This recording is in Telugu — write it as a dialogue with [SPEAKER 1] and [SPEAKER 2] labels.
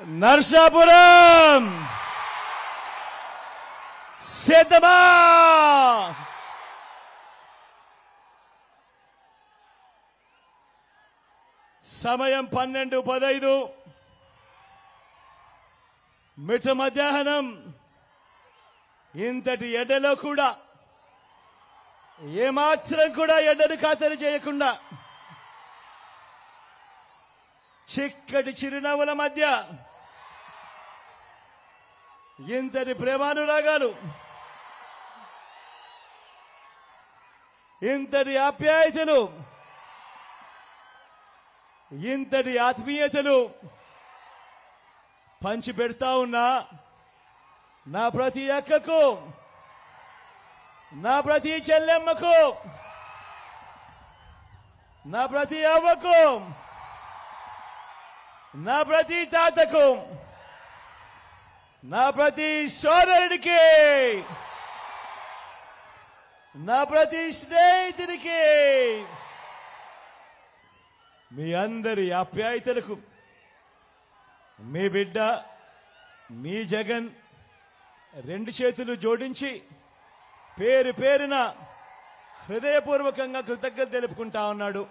[SPEAKER 1] నర్సాపురం! సిద్ధమా సమయం పన్నెండు పదైదు. మిఠ మధ్యాహ్నం. ఇంతటి ఎడలో కూడా ఏమాత్రం కూడా ఎడను ఖాతరు చేయకుండా చిక్కటి చిరునవ్వుల మధ్య ఇంతటి ప్రేమానురాగాలు? ఇంతటి ఆప్యాయతలు? ఇంతటి ఆత్మీయతలు? పంచి పెడతా ఉన్నా నా ప్రతి అక్కకు నా ప్రతి చెల్లెమ్మకు నా ప్రతి అవ్వకు నా ప్రతి తాతకు నా ప్రతి సోదరుడికి నా ప్రతి స్నేహితుడికి మీ అందరి ఆప్యాయతలకు మీ బిడ్డ మీ జగన్ రెండు చేతులు జోడించి పేరు పేరున హృదయపూర్వకంగా కృతజ్ఞత తెలుపుకుంటా ఉన్నాడు.